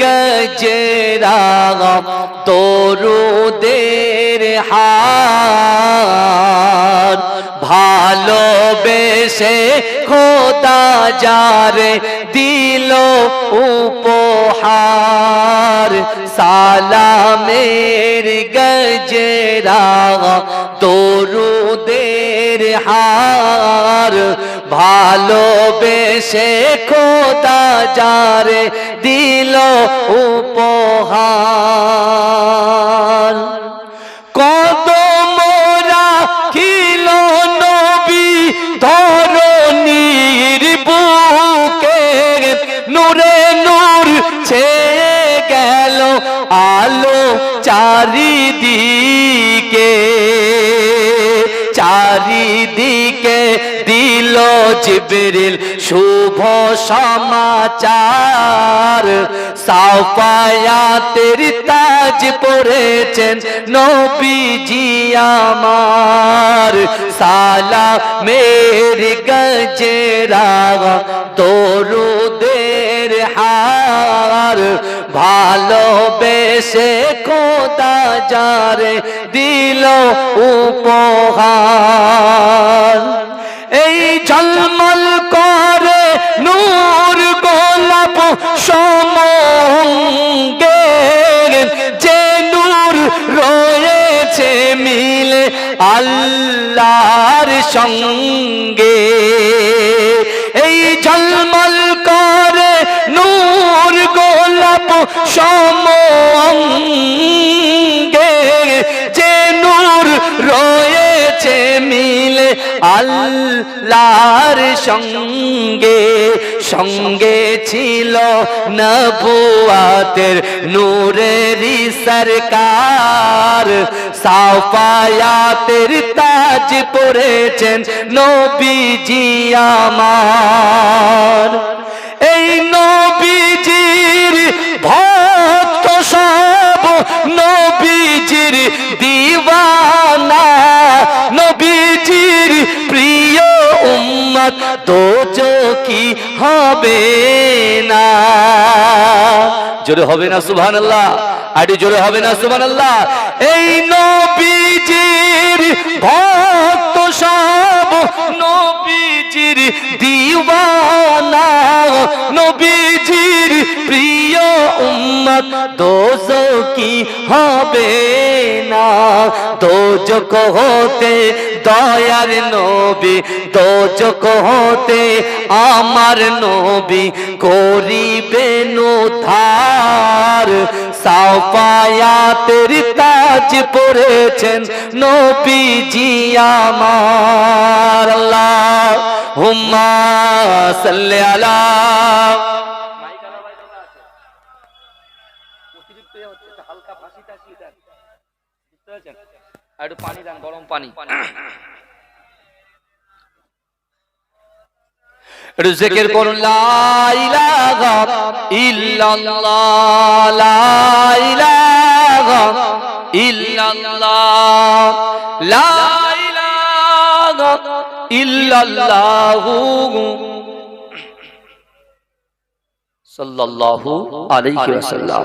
গজরা তরুদের হার। ভালোবেসে খোদা যারে দিল উপহার। সালামের গজরা তরুদের হার। ভালোবেসে খোদা যারে দিল উপহার। কত মোরা খিল নবী ধরণীর বুকে নূরে নূর ছেয়ে গেল আলো চারিদিকে চারিদিকে দিল জিবরিল, শুভ সমাচার। সাফায়াতের তাজ পড়েছেন নবীজি আমার। সালা মের গজরা তরুদের হার। ভালোবেসে খোদা যারে দিল উপহার। সমঙ্গে যে নূর রয়েছে মিলে আল্লাহর সঙ্গে। এই ঝলমল করে নূর গোলাপ সমঙ্গে আল্লাহর সঙ্গে সঙ্গে ছিল নবুয়াতের নূরেরই সরকার। সাফায়াতের তাজ পড়েছেন নবীজি আমার। এই নবীজির ভক্ত সব নবীজির তো কি হবে না। জোরে হবে না সুবহানাল্লাহ। আরে জোরে হবে না সুবহানাল্লাহ। এই নবীজির ভক্ত সব, নবীজির দিওয়ানা, নবীজির প্রিয় উম্মত, দোজকি হবে না। দোজক হতে দয়ার নবী, দোজক হতে আমার নবী করিবেন উদ্ধার সাফায়াতের তাজ পড়েছেন নবীজি আমার আল্লাহ। হুম্মা সাল্লি আলা একটু পানি দেন গরম পানি। একটু জিকির করুন সাল্লাল্লাহু আলাইহি ওয়াসাল্লাম।